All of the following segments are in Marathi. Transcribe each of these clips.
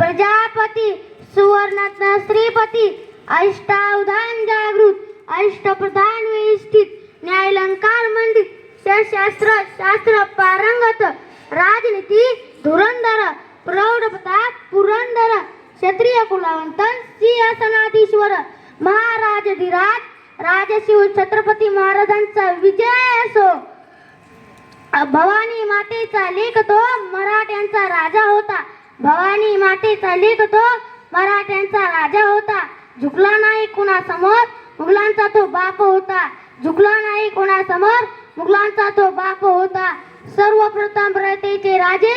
प्रजापती सुवर्णात्न श्रीपती अष्टावधान जागृत अष्टप्रधान व्यवस्थित न्यायलंकार मंदिर शास्त्र शास्त्र पारंगत राजनीती धुरंधर प्रौढ प्रताप पुरंदर क्षत्रिय कुलवंत सिंहासनाधीश्वर महाराजधिराज राजशिव छत्रपती महाराजांचा विजय असो. भवानी मातेचा लेख तो मराठ्यांचा राजा होता. भवानी मातेचा लेख तो मराठ्यांचा राजा होता. झुकला नाही कुणासमोर मुघलांचा तो बाप होता. झुकला नाही कोणासमोर मुघलांचा तो बाप होता. सर्वप्रथम रयतेचे राजे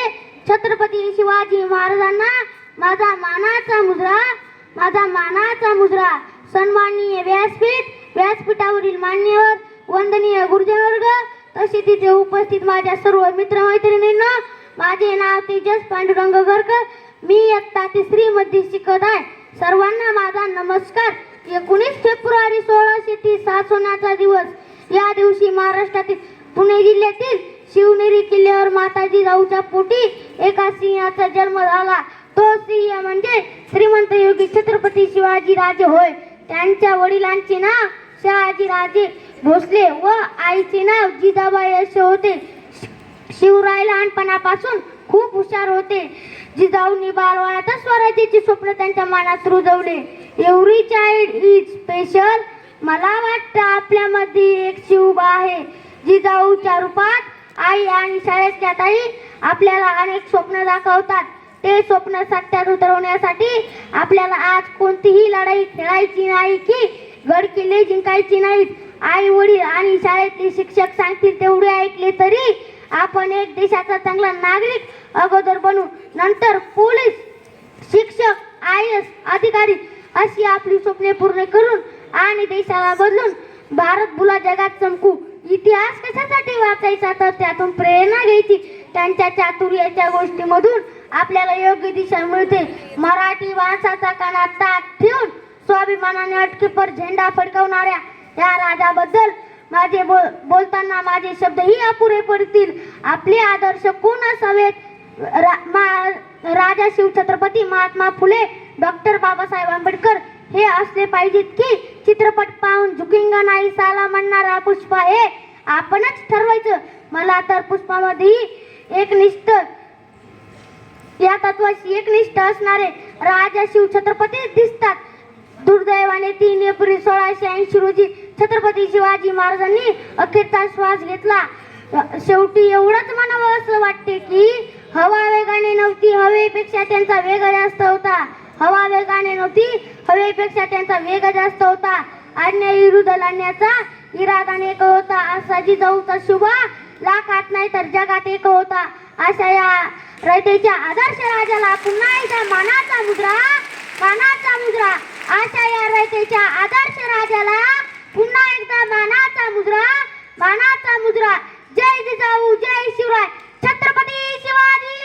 छत्रपती शिवाजी महाराजांना माझा मानाचा मुजरा माझा मानाचा मुजरा सन्माननीय व्यासपीठ व्यासपीठावरील मान्यवर वंदनीय गुरुजनवर्ग तसे तिथे उपस्थित माझ्या सर्व मित्रमैत्रिणींना माझे नाव तेजस पांडुरंग गरकर. मी इयत्ता तिसरी मध्ये शिकत आहे. सर्वांना माझा नमस्कार. एकोणीस फेब्रुवारी सोळाशे तीस हा सोन्याचा दिवस. या दिवशी महाराष्ट्रातील पुणे जिल्ह्यातील शिवनेरी किल्ल्यावर माताजी राऊच्या पोटी एका सिंहाचा जन्म झाला. तो सिंह म्हणजे श्रीमंत योगी छत्रपती शिवाजी राजे होय. त्यांच्या वडिलांचे नाव शहाजी राजे भोसले व आईचे नाव जिजाबाई असे होते. शिवराय लहानपणापासून खूप हुशार होते. जिजाऊंनी बालवयातच स्वराज्याची स्वप्न त्यांच्या मनात रुजवले. एव्हरी चाइल्ड इज स्पेशल मला वाटतं आपल्यामध्ये एक शिवबा आहे. जिजाऊच्या रूपात आई आणि शाळेतल्या ताई आपल्याला अनेक स्वप्न दाखवतात. ते स्वप्न सत्यात उतरवण्यासाठी आपल्याला आज कोणतीही लढाई खेळायची नाही की गड किल्ले जिंकायची नाहीत. आई वडील आणि शाळेतले शिक्षक सांगतील तेवढे ऐकले तरी आपण एक देशाचा चांगला नागरिक अगोदर बनू. नंतर पोलीस शिक्षक आय एस अधिकारी अशी आपली स्वप्ने पूर्ण करून आणि देशाला बदलून भारत बुला जगात चमकू. इतिहास कशासाठी वाचायचा तर त्यातून प्रेरणा घ्यायची. त्यांच्या चातुर्याच्या गोष्टीमधून आपल्याला योग्य दिशा मिळते. मराठी माणसाचा कानात ताट ठेवून स्वाभिमानाने अटकेपर झेंडा फडकवणाऱ्या त्या राजाबद्दल माझे बोल बोलताना माझे शब्दही अपुरे पडतील. आपले आदर्श कोण असावेत? रा, मा, राजा शिवछत्रपती महात्मा फुले डॉक्टर बाबासाहेब आंबेडकर हे असले पाहिजेत की चित्रपट पाहून झुकिंग नाही साला म्हणणारा पुष्पा हे आपणच ठरवायचं. मला तर पुष्पामध्येही एक निष्ठ या तत्वाशी एकनिष्ठ असणारे राजा शिव छत्रपती दिसतात. दुर्दैवाने तीन एप्रिल सोळाशे ऐंशी रोजी छत्रपती शिवाजी महाराजांनी अखेरचा श्वास घेतला. शेवटी एवढंच म्हणावं असं वाटते की हवा वेगाने नव्हती हवेपेक्षा त्यांचा वेग जास्त होता. हवा वेगाने नव्हती हवेपेक्षा त्यांचा वेग जास्त होता. अन्याय विरुद्ध लढण्याचा इरादा एक होता. असा जिजाऊचा शुभा लाखात नाही तर जगात एक होता. अशा या रयतेच्या आदर्श राजाला पुन्हा एकदा मानाचा मुद्रा मानाचा मुद्रा. जय जिजाऊ जय शिवराय छत्रपती शिवाजी